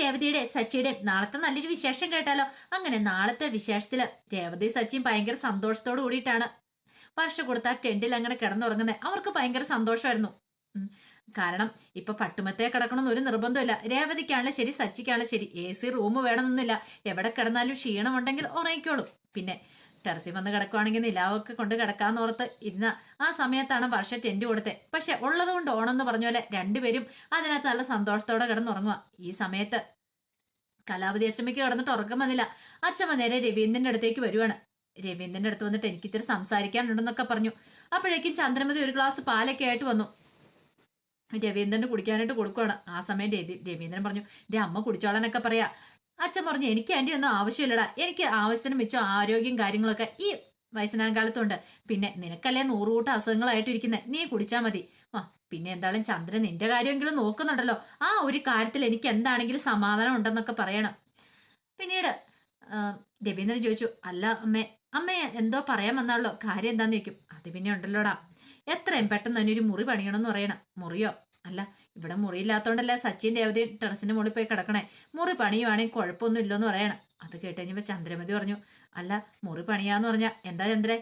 രേവതിയുടെ സച്ചിയുടെ നാളത്തെ നല്ലൊരു വിശേഷം കേട്ടാലോ? അങ്ങനെ നാളത്തെ വിശേഷത്തിൽ രേവതി സച്ചിയും ഭയങ്കര സന്തോഷത്തോട് കൂടിയിട്ടാണ്. വർഷ കൊടുത്ത ടെന്റിൽ അങ്ങനെ കിടന്നുറങ്ങുന്നത് അവർക്ക് ഭയങ്കര സന്തോഷമായിരുന്നു. കാരണം ഇപ്പൊ പട്ടുമത്തെ കിടക്കണമെന്ന് ഒരു നിർബന്ധമില്ല രേവതിക്കാണല്ലോ ശരി സച്ചിക്കാണല്ലോ ശരി. എ സി റൂം വേണമെന്നില്ല എവിടെ കിടന്നാലും ക്ഷീണമുണ്ടെങ്കിൽ ഉറങ്ങിക്കോളും. പിന്നെ ടെറസിൽ വന്ന് കിടക്കുവാണെങ്കിൽ നിലാവൊക്കെ കൊണ്ട് കിടക്കാന്ന് ഓർത്ത് ഇരുന്ന ആ സമയത്താണ് വർഷ ടെന്റ് കൊടുത്തത് പക്ഷെ ഉള്ളത് കൊണ്ട് ഓണമെന്ന് പറഞ്ഞ പോലെ രണ്ടുപേരും അതിനകത്ത് നല്ല സന്തോഷത്തോടെ കിടന്നുറങ്ങുക ഈ സമയത്ത് കലാപതി അച്ചമ്മയ്ക്ക് കിടന്നിട്ട് ഉറക്കം വന്നില്ല. അച്ചമ്മ നേരെ രവീന്ദ്രന്റെ അടുത്തേക്ക് വരുവാണ്. രവീന്ദ്രന്റെ അടുത്ത് വന്നിട്ട് എനിക്ക് ഇത്തിരി സംസാരിക്കാനുണ്ടെന്നൊക്കെ പറഞ്ഞു. അപ്പോഴേക്കും ചന്ദ്രമതി ഒരു ഗ്ലാസ് പാലൊക്കെ ആയിട്ട് വന്നു. രവീന്ദ്രന് കുടിക്കാനായിട്ട് കൊടുക്കുവാണ്. ആ സമയം രവി- രവീന്ദ്രൻ പറഞ്ഞു എന്റെ അമ്മ കുടിച്ചോളാനൊക്കെ പറയാ. അച്ഛൻ പറഞ്ഞു എനിക്ക് ആന്റി ഒന്നും ആവശ്യമില്ലടാ. എനിക്ക് ആവശ്യത്തിന് മിച്ചം ആരോഗ്യം കാര്യങ്ങളൊക്കെ ഈ വയസ്സനാകാലത്തുണ്ട് പിന്നെ നിനക്കല്ലേ നൂറുകൂട്ടം അസുഖങ്ങളായിട്ട് ഇരിക്കുന്നത് നീ കുടിച്ചാൽ മതി. ആ പിന്നെ എന്തായാലും ചന്ദ്രൻ നിന്റെ കാര്യമെങ്കിലും നോക്കുന്നുണ്ടല്ലോ. ആ ഒരു കാര്യത്തിൽ എനിക്ക് എന്താണെങ്കിലും സമാധാനം ഉണ്ടെന്നൊക്കെ പറയണം. പിന്നീട് രവീന്ദ്രൻ ചോദിച്ചു അല്ല അമ്മേ അമ്മയെ എന്തോ പറയാൻ വന്നാളോ കാര്യം എന്താന്ന് ചോദിക്കും. അത് പിന്നെ ഉണ്ടല്ലോടാ. എത്രയും പെട്ടെന്ന് തന്നെ ഒരു മുറി പണിയണമെന്ന് പറയണം. മുറിയോ? അല്ല ഇവിടെ മുറിയില്ലാത്തോണ്ടല്ലേ സച്ചിൻ രേവതി ടെറസിന്റെ മുകളിൽ പോയി കിടക്കണേ. മുറി പണിയുവാണെങ്കിൽ കുഴപ്പമൊന്നും ഇല്ലെന്ന് പറയണം. അത് കേട്ട് കഴിഞ്ഞപ്പോൾ ചന്ദ്രമതി പറഞ്ഞു അല്ല മുറി പണിയാന്ന് പറഞ്ഞാ എന്താ ചന്ദ്രേ?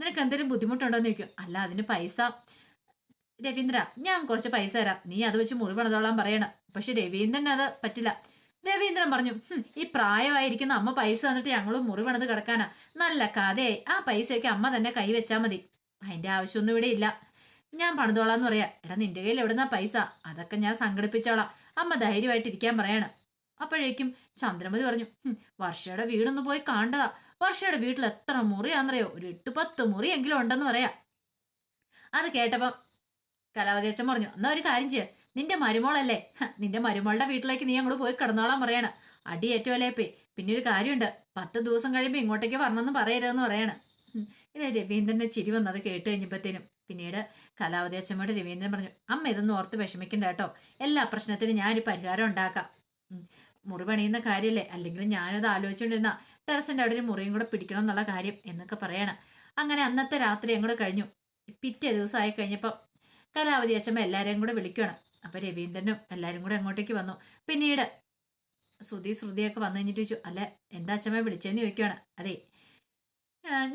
നിനക്ക് എന്തെങ്കിലും ബുദ്ധിമുട്ടുണ്ടോന്ന് ചോദിക്കും. അല്ല അതിന് പൈസ. രവീന്ദ്ര ഞാൻ കുറച്ച് പൈസ തരാം. നീ അത് വെച്ച് മുറി പണിതോളാൻ പറയണം. പക്ഷെ രവീന്ദ്രൻ അത് പറ്റില്ല. രവീന്ദ്രൻ പറഞ്ഞു ഈ പ്രായമായിരിക്കുന്ന അമ്മ പൈസ തന്നിട്ട് ഞങ്ങളും മുറി പണിത് കിടക്കാനാ. നല്ല കഥയായി. ആ പൈസയൊക്കെ അമ്മ തന്നെ കൈവച്ചാ മതി. അതിന്റെ ആവശ്യമൊന്നും ഇവിടെ ഇല്ല. ഞാൻ പണിതോളാന്ന് പറയാ. എടാ നിന്റെ കയ്യിൽ എവിടുന്നാ പൈസ? അതൊക്കെ ഞാൻ സംഘടിപ്പിച്ചോളാം. അമ്മ ധൈര്യമായിട്ടിരിക്കാൻ പറയാണ്. അപ്പോഴേക്കും ചന്ദ്രമതി പറഞ്ഞു "ഹും, വർഷയുടെ വീടൊന്ന് പോയി കാണേണ്ടതാ. വർഷയുടെ വീട്ടിൽ എത്ര മുറിയാന്നറിയോ ഒരു എട്ട് പത്ത് മുറി എങ്കിലും ഉണ്ടെന്ന് പറയാ. അത് കേട്ടപ്പം കലാവതി അച്ഛൻ പറഞ്ഞു എന്നാ ഒരു കാര്യം ചെയ്യ. നിന്റെ മരുമോളല്ലേ? നിന്റെ മരുമോളുടെ വീട്ടിലേക്ക് നീ അങ്ങോട്ട് പോയി കിടന്നോളാൻ പറയാണ്. അടി ഏറ്റവും പേ പിന്നെ ഒരു കാര്യമുണ്ട്. പത്ത് ദിവസം കഴിയുമ്പോൾ ഇങ്ങോട്ടേക്ക് വരണമെന്ന് പറയരുതെന്ന് പറയണം. ഇത് രവീന്ദ്രന്റെ ചിരി വന്നത് കേട്ട് കഴിഞ്ഞപ്പോഴത്തേനും പിന്നീട് കലാവതി അച്ഛമ്മയോട് രവീന്ദ്രൻ പറഞ്ഞു അമ്മ ഇതൊന്നും ഓർത്ത് വിഷമിക്കണ്ട കേട്ടോ. എല്ലാ പ്രശ്നത്തിനും ഞാനൊരു പരിഹാരം ഉണ്ടാക്കാം. മുറി പണിയുന്ന കാര്യമല്ലേ അല്ലെങ്കിൽ ഞാനത് ആലോചിച്ചുകൊണ്ടിരുന്ന ടെറസിന്റെ അവിടെ ഒരു മുറിയും കൂടെ പിടിക്കണം എന്നുള്ള കാര്യം എന്നൊക്കെ പറയണം. അങ്ങനെ അന്നത്തെ രാത്രി അങ്ങോട്ട് കഴിഞ്ഞു. പിറ്റേ ദിവസമായി കഴിഞ്ഞപ്പോൾ കലാവതി അച്ഛമ്മ എല്ലാവരെയും കൂടെ വിളിക്കണം അപ്പോൾ രവീന്ദ്രനും എല്ലാവരും കൂടെ അങ്ങോട്ടേക്ക് വന്നു. പിന്നീട് ശ്രുതി ശ്രുതിയൊക്കെ വന്നു കഴിഞ്ഞിട്ട് ചോദിച്ചു അല്ല എന്താ അച്ഛമ്മ വിളിച്ചതെന്ന് ചോദിക്കുകയാണ്? അതെ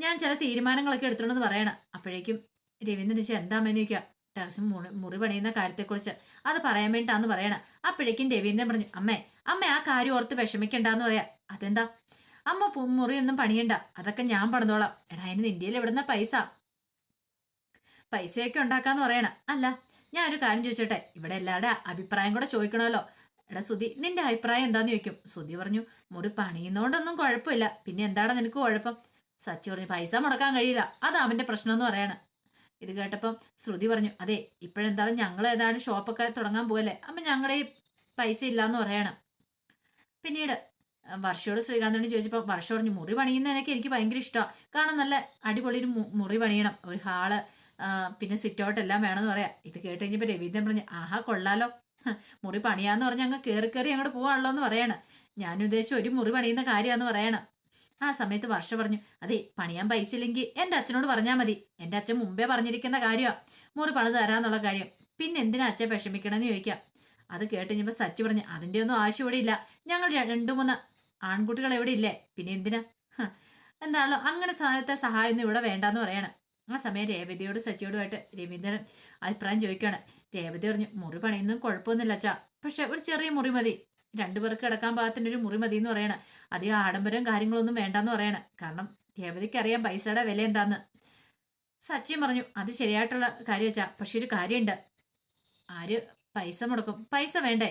ഞാൻ ചില തീരുമാനങ്ങളൊക്കെ എടുത്തോണ്ടെന്ന് പറയണം. അപ്പോഴേക്കും രവീന്ദ്രൻ ചോദിച്ചു എന്താ ചോദിക്കുക. ടെറസിൽ മുറി മുറി പണിയുന്ന കാര്യത്തെക്കുറിച്ച്. അത് പറയാൻ വേണ്ടിട്ടാന്ന് പറയണ. അപ്പോഴേക്കും രവീന്ദ്രൻ പറഞ്ഞു അമ്മേ അമ്മ ആ കാര്യം ഓർത്ത് വിഷമിക്കണ്ടെന്ന് പറയാ. അതെന്താ? അമ്മ മുറിയൊന്നും പണിയണ്ട. അതൊക്കെ ഞാൻ പണിതോളാം. എടാ അതിന് നിന്റെ എവിടുന്ന പൈസ? പൈസയൊക്കെ ഉണ്ടാക്കാന്ന് പറയണ. അല്ല ഞാൻ ഒരു കാര്യം ചോദിച്ചോട്ടെ. ഇവിടെ എല്ലാവരുടെ അഭിപ്രായം കൂടെ ചോദിക്കണമല്ലോ. എടാ സുധി നിന്റെ അഭിപ്രായം എന്താന്ന് ചോദിക്കും. സുധി പറഞ്ഞു മുറി പണിയുന്നോണ്ടൊന്നും കുഴപ്പമില്ല. പിന്നെ എന്താണ് നിനക്ക് കുഴപ്പം? സച്ചി പറഞ്ഞു പൈസ മുടക്കാൻ കഴിയില്ല. അത് അവന്റെ പ്രശ്നം എന്ന് പറയണ. ഇത് കേട്ടപ്പം ശ്രുതി പറഞ്ഞു അതെ ഇപ്പോഴെന്താണ് ഞങ്ങൾ ഏതാണ്ട് ഷോപ്പൊക്കെ തുടങ്ങാൻ പോകല്ലേ അപ്പം ഞങ്ങളുടെ ഈ പൈസ ഇല്ലാന്ന് പറയണം. പിന്നീട് വർഷയോട് ശ്രീകാന്തോട് ചോദിച്ചപ്പോൾ വർഷ പറഞ്ഞു മുറി പണിയുന്നതിനൊക്കെ എനിക്ക് ഭയങ്കര ഇഷ്ടമാണ് കാരണം നല്ല അടിപൊളി ഒരു മുറി പണിയണം ഒരു ഹാൾ പിന്നെ സിറ്റ് ഔട്ട് എല്ലാം വേണമെന്ന് പറയാം. ഇത് കേട്ട് കഴിഞ്ഞപ്പോൾ രവീന്ദ്രൻ പറഞ്ഞു ആഹാ കൊള്ളാലോ മുറി പണിയാന്ന് പറഞ്ഞ് അങ്ങ് കയറി കയറി അങ്ങോട്ട് പോവാണല്ലോ എന്ന് പറയണം. ഞാൻ ഉദ്ദേശിച്ച ഒരു മുറി പണിയുന്ന കാര്യമാണെന്ന് പറയണം. ആ സമയത്ത് വർഷ പറഞ്ഞു അതെ പണിയാൻ പൈസ ഇല്ലെങ്കിൽ എന്റെ അച്ഛനോട് പറഞ്ഞാൽ മതി. എന്റെ അച്ഛൻ മുമ്പേ പറഞ്ഞിരിക്കുന്ന കാര്യമാണ് മുറി പണിത് തരാന്നുള്ള കാര്യം. പിന്നെ എന്തിനാ അച്ഛൻ വിഷമിക്കണമെന്ന് ചോദിക്കാം. അത് കേട്ട് കഴിഞ്ഞപ്പോൾ സച്ചി പറഞ്ഞു അതിന്റെ ഒന്നും ആവശ്യം ഇവിടെ ഇല്ല. ഞങ്ങൾ രണ്ടു മൂന്ന് ആൺകുട്ടികൾ എവിടെ ഇല്ലേ? പിന്നെ എന്തിനാ? എന്താണല്ലോ അങ്ങനെ സഹായത്തെ സഹായമൊന്നും ഇവിടെ വേണ്ടാന്ന് പറയാണ്. ആ സമയം രേവതിയോട് സച്ചിയോടുമായിട്ട് രവീന്ദ്രൻ അഭിപ്രായം ചോദിക്കുകയാണ് രേവതി പറഞ്ഞു മുറി പണിയൊന്നും കുഴപ്പമൊന്നുമില്ല അച്ഛാ. പക്ഷെ ഒരു ചെറിയ മുറി മതി. രണ്ടു പേർക്ക് കിടക്കാൻ പാകത്തിന്റെ ഒരു മുറി മതി എന്ന് പറയണ. അധികം ആഡംബരം കാര്യങ്ങളൊന്നും വേണ്ടെന്ന് പറയണ. കാരണം രേവതിക്ക് അറിയാം പൈസയുടെ വില എന്താന്ന്. സച്ചിൻ പറഞ്ഞു അത് ശരിയായിട്ടുള്ള കാര്യം വെച്ചാ പക്ഷെ ഒരു കാര്യമുണ്ട് ആര് പൈസ മുടക്കും? പൈസ വേണ്ടേ?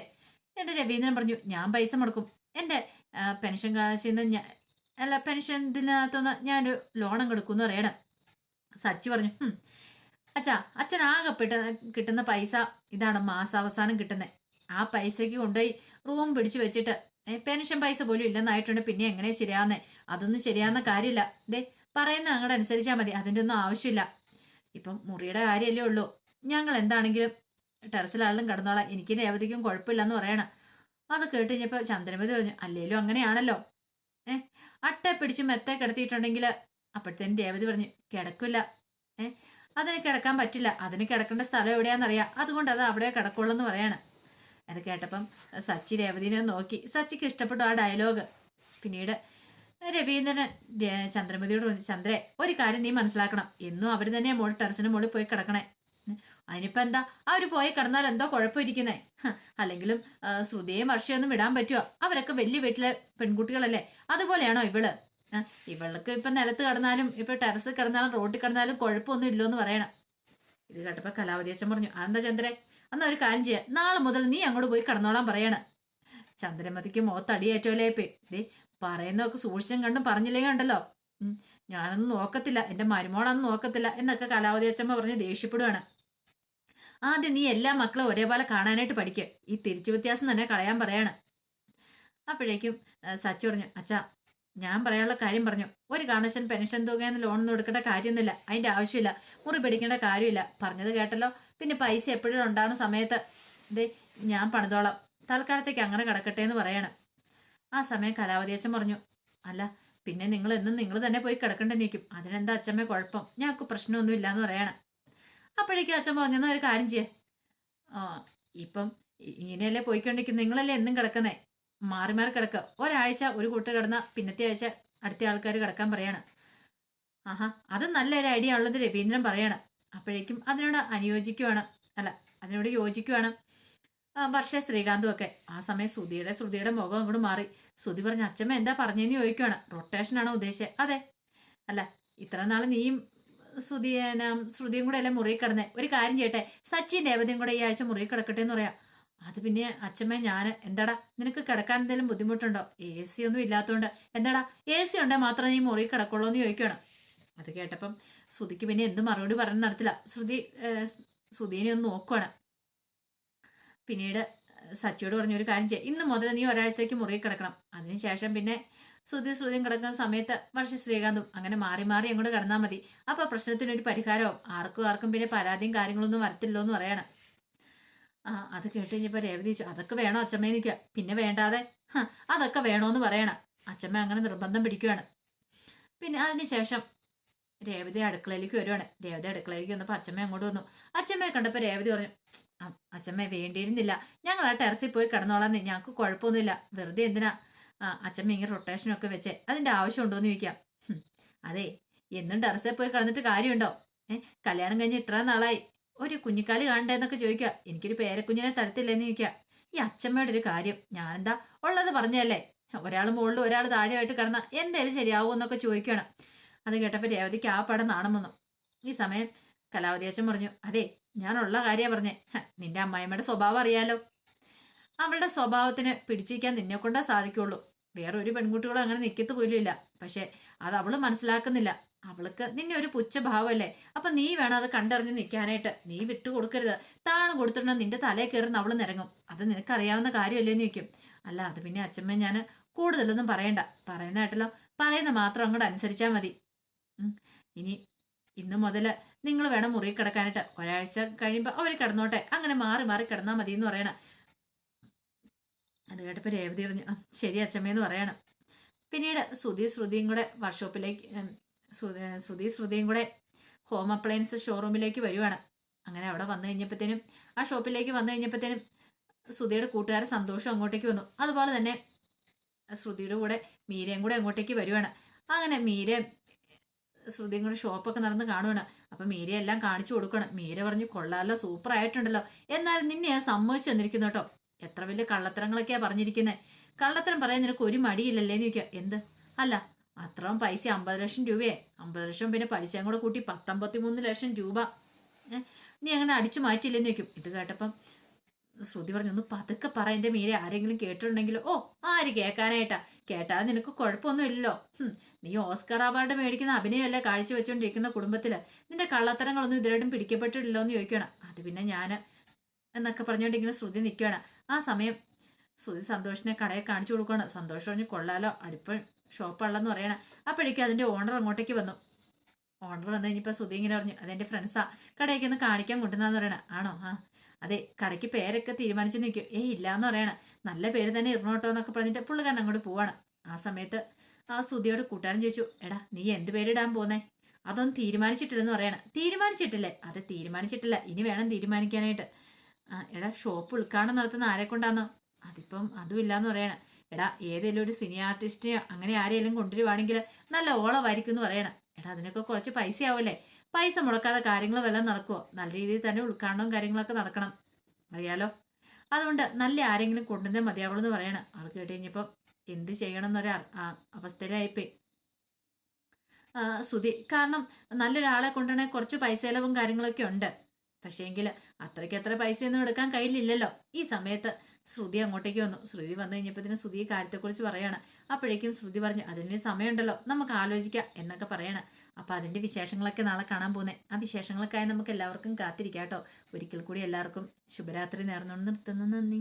എന്റെ രവീന്ദ്രൻ പറഞ്ഞു ഞാൻ പൈസ മുടക്കും. എന്റെ പെൻഷൻ കാശിൽ നിന്ന് ഞാൻ അല്ല പെൻഷൻ ഇതിനകത്തുനിന്ന് ഞാനൊരു ലോൺ കൊടുക്കും എന്ന് പറയണം. സച്ചി പറഞ്ഞു "ഹും, അച്ഛാ അച്ഛൻ ആകെ പെട്ട കിട്ടുന്ന പൈസ ഇതാണ് മാസാവസാനം കിട്ടുന്നത് ആ പൈസക്ക് കൊണ്ടുപോയി റൂം പിടിച്ചു വെച്ചിട്ട് പെൻഷൻ പൈസ പോലും ഇല്ലെന്നായിട്ടുണ്ട്. പിന്നെ എങ്ങനെ ശരിയാവുന്നേ? അതൊന്നും ശരിയാവുന്ന കാര്യമില്ല. ദേ പറയുന്ന അങ്ങോട്ട് അനുസരിച്ചാൽ മതി. അതിന്റെ ഒന്നും ആവശ്യമില്ല. ഇപ്പം മുറിയുടെ കാര്യമല്ലേ ഉള്ളൂ. ഞങ്ങൾ എന്താണെങ്കിലും ടെറസിലാളിലും കിടന്നോളാം. എനിക്ക് രേവതിക്കും കുഴപ്പമില്ലെന്ന് പറയണം. അത് കേട്ട് കഴിഞ്ഞപ്പോൾ ചന്ദ്രമതി പറഞ്ഞു അല്ലേലും അങ്ങനെയാണല്ലോ. ഏ അട്ട പിടിച്ച് മെത്ത കിടത്തിയിട്ടുണ്ടെങ്കിൽ അപ്പോഴത്തേനും രേവതി പറഞ്ഞു കിടക്കില്ല. ഏ അതിന് കിടക്കാൻ പറ്റില്ല. അതിന് കിടക്കേണ്ട സ്ഥലം എവിടെയാണെന്നറിയാം. അതുകൊണ്ട് അത് അവിടെ കിടക്കുള്ളൂ എന്ന് പറയാണ്. അത് കേട്ടപ്പം സച്ചി രേവതിനെ നോക്കി. സച്ചിക്ക് ഇഷ്ടപ്പെട്ടു ആ ഡയലോഗ്. പിന്നീട് രവീന്ദ്രൻ ചന്ദ്രമതിയോട് പറഞ്ഞു ചന്ദ്രേ ഒരു കാര്യം നീ മനസ്സിലാക്കണം. എന്നും അവർ തന്നെ മോൾ ടെറസിന് മുകളിൽ പോയി കിടക്കണേ. അതിനിപ്പോൾ അതിനിപ്പോ എന്താ? അവർ പോയി കിടന്നാൽ എന്തോ കുഴപ്പമിരിക്കുന്നേ. അല്ലെങ്കിലും ശ്രുതിയെയും വർഷയൊന്നും വിടാൻ പറ്റുമോ അവരൊക്കെ വലിയ വീട്ടിലെ പെൺകുട്ടികളല്ലേ? അതുപോലെയാണോ ഇവൾ? ഇവൾക്ക് ഇപ്പൊ നിലത്ത് കിടന്നാലും ഇപ്പൊ ടെറസ് കിടന്നാലും റോഡിൽ കിടന്നാലും കുഴപ്പമൊന്നും ഇല്ലോന്ന് പറയണം. ഇത് കേട്ടപ്പോ കലാവതി അച്ഛൻ പറഞ്ഞു അതെന്താ ചന്ദ്രേ? എന്നാ ഒരു കാര്യം ചെയ്യാം. നാളെ മുതൽ നീ അങ്ങോട്ട് പോയി കിടന്നോളാൻ പറയാണ്. ചന്ദ്രമതിക്ക് മുഖത്തടിയേറ്റോലേ പേ ദേ പറയുന്നതൊക്കെ സൂക്ഷിച്ചും കണ്ടും പറഞ്ഞില്ലേ ഉണ്ടല്ലോ. ഞാനൊന്നും നോക്കത്തില്ല. എന്റെ മരുമോളൊന്നും നോക്കത്തില്ല എന്നൊക്കെ കലാവതി അച്ഛമ്മ പറഞ്ഞ് ദേഷ്യപ്പെടുവാണ്. ആദ്യം നീ എല്ലാ മക്കളും ഒരേപോലെ കാണാനായിട്ട് പഠിക്കുക ഈ തിരിച്ചു വ്യത്യാസം തന്നെ കളയാൻ പറയാണ്. അപ്പോഴേക്കും സച്ചു പറഞ്ഞു അച്ഛാ ഞാൻ പറയാനുള്ള കാര്യം പറഞ്ഞു. ഒരു കാണശൻ പെൻഷൻ തുകയെന്ന് ലോണൊന്നും എടുക്കേണ്ട കാര്യമൊന്നുമില്ല. അതിന്റെ ആവശ്യമില്ല. മുറി പിടിക്കേണ്ട കാര്യമില്ല. പറഞ്ഞത് കേട്ടല്ലോ. പിന്നെ പൈസ എപ്പോഴും ഉണ്ടാകുന്ന സമയത്ത് ദേ ഞാൻ പണിതോളാം. തൽക്കാലത്തേക്ക് അങ്ങനെ കിടക്കട്ടെ എന്ന് പറയാണ്. ആ സമയം കലാവതി അച്ഛൻ പറഞ്ഞു അല്ല പിന്നെ നിങ്ങൾ എന്നും നിങ്ങൾ തന്നെ പോയി കിടക്കേണ്ടി നിൽക്കും. അതിനെന്താ അച്ഛമ്മേ കുഴപ്പം? ഞങ്ങൾക്ക് പ്രശ്നമൊന്നും ഇല്ലാന്ന് പറയാണ്. അപ്പോഴേക്കും അച്ഛൻ പറഞ്ഞെന്നാ ഒരു കാര്യം ചെയ്യേ. ആ ഇപ്പം ഇങ്ങനെയല്ലേ പോയിക്കൊണ്ടിരിക്കുന്നത് നിങ്ങളല്ലേ എന്നും കിടക്കുന്നേ? മാറി മാറി കിടക്കുക ഒരാഴ്ച ഒരു കൂട്ട് കിടന്ന പിന്നത്തെ ആഴ്ച അടുത്ത ആൾക്കാർ കിടക്കാൻ പറയാണ്. ആഹാ അത് നല്ലൊരു ഐഡിയ ഉള്ളത് രവീന്ദ്രൻ പറയാണ്. അപ്പോഴേക്കും അതിനോട് അനുയോജിക്കുവാണ്. അല്ല അതിനോട് യോജിക്കുവാണ്. വർഷ ശ്രീകാന്തും ഒക്കെ. ആ സമയം ശ്രുതിയുടെ ശ്രുതിയുടെ മുഖം അങ്ങോട്ട് മാറി. ശ്രുതി പറഞ്ഞ അച്ഛമ്മ എന്താ പറഞ്ഞെന്ന് ചോദിക്കുവാണ്. റൊട്ടേഷൻ ആണോ ഉദ്ദേശിച്ചത് അതെ. അല്ല ഇത്ര നാൾ നീയും ശ്രുതി ശ്രുതിയും കൂടെ എല്ലാം മുറിയിൽ കിടന്നേ. ഒരു കാര്യം ചെയ്യട്ടെ. സച്ചിൻ രേവതിയും കൂടെ ഈ ആഴ്ച മുറിയിൽ കിടക്കട്ടെ എന്ന് പറയാം. അത് പിന്നെ അച്ഛമ്മ ഞാൻ എന്താടാ? നിനക്ക് കിടക്കാൻ എന്തെങ്കിലും ബുദ്ധിമുട്ടുണ്ടോ? എ സി ഒന്നും ഇല്ലാത്തതുകൊണ്ട് എന്താടാ? എ സി ഉണ്ടെങ്കിൽ മാത്രം നീ മുറി കിടക്കുള്ളൂ എന്ന് ചോദിക്കണം അത് കേട്ടപ്പം ശ്രുതിക്ക് പിന്നെ എന്ത് മറുപടി പറഞ്ഞു നടത്തില്ല ശ്രുതി ശ്രുതിനെ ഒന്ന് നോക്കുവാണ്. പിന്നീട് സച്ചിയോട് പറഞ്ഞ ഒരു കാര്യം ചെയ്യാം. ഇന്ന് മുതൽ നീ ഒരാഴ്ചത്തേക്ക് മുറി കിടക്കണം. അതിനുശേഷം പിന്നെ ശ്രുതി ശ്രുതിയും കിടക്കുന്ന സമയത്ത് വർഷ ശ്രീകാന്തും അങ്ങനെ മാറി മാറി അങ്ങോട്ട് കിടന്നാൽ മതി. അപ്പൊ പ്രശ്നത്തിനൊരു പരിഹാരവും. ആർക്കും ആർക്കും പിന്നെ പരാതിയും കാര്യങ്ങളൊന്നും വരത്തില്ലോ എന്ന് പറയണം. ആ അത് കേട്ട് കഴിഞ്ഞപ്പോ രേവതി ചോദിച്ചു അതൊക്കെ വേണോ അച്ഛമ്മ? നിൽക്കുക പിന്നെ വേണ്ടാതെ. അതൊക്കെ വേണോന്ന് പറയണം. അച്ഛമ്മ അങ്ങനെ നിർബന്ധം പിടിക്കുകയാണ് പിന്നെ അതിനുശേഷം രേവതി അടുക്കളയിലേക്ക് വരുവാണ്. രേവതി അടുക്കളയിലേക്ക് വന്നപ്പോൾ അച്ഛമ്മ അങ്ങോട്ട് വന്നു. അച്ഛമ്മയെ കണ്ടപ്പോൾ രേവതി പറഞ്ഞു "ആ, അച്ഛമ്മ വേണ്ടിയിരുന്നില്ല. ഞങ്ങൾ ആ ടെറസിൽ പോയി കിടന്നോളാന്ന്. ഞങ്ങൾക്ക് കുഴപ്പമൊന്നുമില്ല. വെറുതെ എന്തിനാ? അച്ഛമ്മ ഇങ്ങനെ റൊട്ടേഷനൊക്കെ വെച്ച് അതിന്റെ ആവശ്യമുണ്ടോ എന്ന് ചോദിക്കാം. അതെ എന്നും ടെറസിൽ പോയി കിടന്നിട്ട് കാര്യമുണ്ടോ? ഏഹ് കല്യാണം കഴിഞ്ഞ് ഇത്ര നാളായി. ഒരു കുഞ്ഞിക്കാലി കാണണ്ടേ എന്നൊക്കെ ചോദിക്കുക. എനിക്കൊരു പേരക്കുഞ്ഞിനെ തരത്തില്ലെന്ന് ചോദിക്കുക. ഈ അച്ഛമ്മയുടെ ഒരു കാര്യം. ഞാനെന്താ ഉള്ളത് പറഞ്ഞല്ലേ ഒരാൾ മുകളിൽ ഒരാൾ താഴെയായിട്ട് കിടന്ന എന്തേലും ശരിയാവുമോ എന്നൊക്കെ ചോദിക്കണം അത് കേട്ടപ്പോൾ രേവതിക്ക് ആ പടം നാണം വന്നു. ഈ സമയം കലാവതി അച്ഛൻ പറഞ്ഞു അതെ ഞാനുള്ള കാര്യമാണ് പറഞ്ഞേ. നിന്റെ അമ്മായിമ്മയുടെ സ്വഭാവം അറിയാലോ. അവളുടെ സ്വഭാവത്തിന് പിടിച്ചിരിക്കാൻ നിന്നെ കൊണ്ടാ സാധിക്കുള്ളൂ. വേറെ ഒരു പെൺകുട്ടികളും അങ്ങനെ നിൽക്കത്ത് പോലും ഇല്ല പക്ഷെ അത് അവൾ മനസ്സിലാക്കുന്നില്ല. അവൾക്ക് നിന്നെ ഒരു പുച്ഛഭാവമല്ലേ? അപ്പൊ നീ വേണം അത് കണ്ടറിഞ്ഞ് നിൽക്കാനായിട്ട് നീ വിട്ടു കൊടുക്കരുത്. താണ് കൊടുത്തിട്ടുണ്ടെങ്കിൽ നിന്റെ തലയിൽ കയറുന്ന അവൾ നിരങ്ങും. അത് നിനക്കറിയാവുന്ന കാര്യമല്ലേ എന്ന് ചോദിക്കും. അല്ല അത് പിന്നെ അച്ഛമ്മ ഞാൻ കൂടുതലൊന്നും പറയണ്ട. പറയുന്നതായിട്ടല്ലോ പറയുന്ന മാത്രം അങ്ങോട്ട് അനുസരിച്ചാൽ മതി. ഇനി ഇന്ന് മുതൽ നിങ്ങൾ വേണം മുറി കിടക്കാനായിട്ട്. ഒരാഴ്ച കഴിയുമ്പോൾ അവർ കിടന്നോട്ടെ. അങ്ങനെ മാറി മാറി കിടന്നാൽ മതി എന്ന് പറയണം. അത് കേട്ടപ്പോൾ രേവതി പറഞ്ഞു "ആ, ശരി അച്ഛമ്മയെന്ന് പറയണം. പിന്നീട് ശ്രുതി ശ്രുതിയും കൂടെ വർക്ക്ഷോപ്പിലേക്ക് ശ്രുതി ശ്രുതിയും കൂടെ ഹോം അപ്ലയൻസ് ഷോറൂമിലേക്ക് വരുവാണ്. അങ്ങനെ അവിടെ വന്നു കഴിഞ്ഞപ്പോഴത്തേനും ആ ഷോപ്പിലേക്ക് വന്നു കഴിഞ്ഞപ്പോഴത്തേനും സുധിയുടെ കൂട്ടുകാരൻ സന്തോഷം അങ്ങോട്ടേക്ക് വന്നു. അതുപോലെ തന്നെ ശ്രുതിയുടെ കൂടെ മീരയും കൂടെ അങ്ങോട്ടേക്ക് വരുവാണ്. അങ്ങനെ മീര ശ്രുതിയും കൂടെ ഷോപ്പൊക്കെ നടന്ന് കാണുവാണ്. അപ്പം മീരയെല്ലാം കാണിച്ചു കൊടുക്കണം. മീര പറഞ്ഞു കൊള്ളാമല്ലോ സൂപ്പർ ആയിട്ടുണ്ടല്ലോ എന്നാൽ നിന്നെ ഞാൻ സമ്മതിച്ചു തന്നിരിക്കുന്നു കേട്ടോ. എത്ര വലിയ കള്ളത്തരങ്ങളൊക്കെയാ പറഞ്ഞിരിക്കുന്നത് കള്ളത്തരം പറയാൻ നിനക്ക് ഒരു മടിയില്ലല്ലേ എന്ന് ചോദിക്കുക. എന്ത്? അല്ല അത്രയും പൈസ അമ്പത് ലക്ഷം രൂപയെ. അമ്പത് ലക്ഷം പിന്നെ പലിശയും കൂടെ കൂട്ടി പത്തമ്പത്തി മൂന്ന് ലക്ഷം രൂപ. നീ അങ്ങനെ അടിച്ചു മാറ്റില്ലെന്ന് ചോദിക്കും. ഇത് കേട്ടപ്പം ശ്രുതി പറഞ്ഞു ഒന്ന് പതുക്കെ പറ എന്റെ മീരെ. ആരെങ്കിലും കേട്ടിട്ടുണ്ടെങ്കിലോ? ഓ ആര് കേൾക്കാനായിട്ടാ? കേട്ടാൽ നിനക്ക് കുഴപ്പമൊന്നും ഇല്ലല്ലോ നീ ഓസ്കാർ അവാർഡ് മേടിക്കുന്ന അഭിനയമല്ലേ കാഴ്ച വെച്ചുകൊണ്ടിരിക്കുന്ന കുടുംബത്തിൽ നിന്റെ കള്ളത്തരങ്ങളൊന്നും ഇതിലായിട്ടും പിടിക്കപ്പെട്ടിട്ടില്ലോ എന്ന് ചോദിക്കണം. അത് പിന്നെ ഞാൻ എന്നൊക്കെ പറഞ്ഞുകൊണ്ട് ഇങ്ങനെ ശ്രുതി നിൽക്കുകയാണ്. ആ സമയം ശ്രുതി സന്തോഷിനെ കടയെ കാണിച്ചു കൊടുക്കുകയാണ്. സന്തോഷം പറഞ്ഞു കൊള്ളാലോ അടുപ്പ് ഷോപ്പുള്ളതെന്ന് പറയണം. അപ്പോഴേക്കും അതിന്റെ ഓണർ അങ്ങോട്ടേക്ക് വന്നു. ഓണർ വന്നു കഴിഞ്ഞപ്പോൾ ശ്രുതി ഇങ്ങനെ പറഞ്ഞു അതെന്റെ ഫ്രണ്ട്സാ കടയ്ക്ക് ഒന്ന് കാണിക്കാൻ കൊണ്ടുവന്നാന്ന് പറയണം. ആണോ? ആ അതെ കടയ്ക്ക് പേരൊക്കെ തീരുമാനിച്ചു നിൽക്കും. ഏയ് ഇല്ലാന്ന് പറയണം. നല്ല പേര് തന്നെ ഇറങ്ങോട്ടോ എന്നൊക്കെ പറഞ്ഞിട്ട് പുള്ളിക്കാരൻ അങ്ങോട്ട് പോവാണ്. ആ സമയത്ത് ആ ശ്രുതിയോട് കൂട്ടുകാരൻ ചോദിച്ചു എടാ നീ എന്ത് പേരിടാൻ പോന്നേ? അതൊന്നും തീരുമാനിച്ചിട്ടില്ലെന്ന് പറയണം. തീരുമാനിച്ചിട്ടില്ലേ? അതെ തീരുമാനിച്ചിട്ടില്ല. ഇനി വേണം തീരുമാനിക്കാനായിട്ട്. ആ എടാ ഷോപ്പ് ഉദ്ഘാടനം നടത്തുന്ന ആരെ കൊണ്ടാന്നോ? അതിപ്പം അതും ഇല്ലാന്ന് പറയണം. എടാ ഏതെങ്കിലും ഒരു സിനി ആർട്ടിസ്റ്റിനെയോ അങ്ങനെ ആരെയെങ്കിലും കൊണ്ടുവരുവാണെങ്കിൽ നല്ല ഓളമായിരിക്കും എന്ന് പറയണം. എടാ അതിനൊക്കെ കുറച്ച് പൈസ ആവൂലേ പൈസ മുടക്കാതെ കാര്യങ്ങൾ വല്ലതും നടക്കുമോ നല്ല രീതിയിൽ തന്നെ ഉദ്ഘാടനവും കാര്യങ്ങളൊക്കെ നടക്കണം. അറിയാലോ? അതുകൊണ്ട് നല്ല ആരെങ്കിലും കൊണ്ടുവന്നേ മതിയാവുള്ളൂ എന്ന് പറയണം. അത് കേട്ട് കഴിഞ്ഞപ്പം എന്ത് ചെയ്യണം എന്നൊരു അവസ്ഥയിലായിപ്പോയി. സുധി കാരണം നല്ലൊരാളെ കൊണ്ടുവരണേ കുറച്ച് പൈസ ചിലവും കാര്യങ്ങളൊക്കെ ഉണ്ട്. പക്ഷേങ്കിൽ അത്രയ്ക്ക് അത്ര പൈസയൊന്നും എടുക്കാൻ കഴിയില്ലല്ലോ. ഈ സമയത്ത് ശ്രുതി അങ്ങോട്ടേക്ക് വന്നു. ശ്രുതി വന്നു കഴിഞ്ഞപ്പോഴത്തേനും ശ്രുതി കാര്യത്തെക്കുറിച്ച് പറയാണ്. അപ്പോഴേക്കും ശ്രുതി പറഞ്ഞു അതിന് സമയമുണ്ടല്ലോ നമുക്ക് ആലോചിക്കാം എന്നൊക്കെ പറയണം. അപ്പോൾ അതിന്റെ വിശേഷങ്ങളൊക്കെ നാളെ കാണാൻ പോകുന്നത് ആ വിശേഷങ്ങളൊക്കെ വിശേഷങ്ങൾക്കായി നമുക്ക് എല്ലാവർക്കും കാത്തിരിക്കാം കേട്ടോ. ഒരിക്കൽ കൂടി എല്ലാവർക്കും ശുഭരാത്രി നേർന്നുകൊണ്ട് നിർത്തുന്നു. നന്ദി.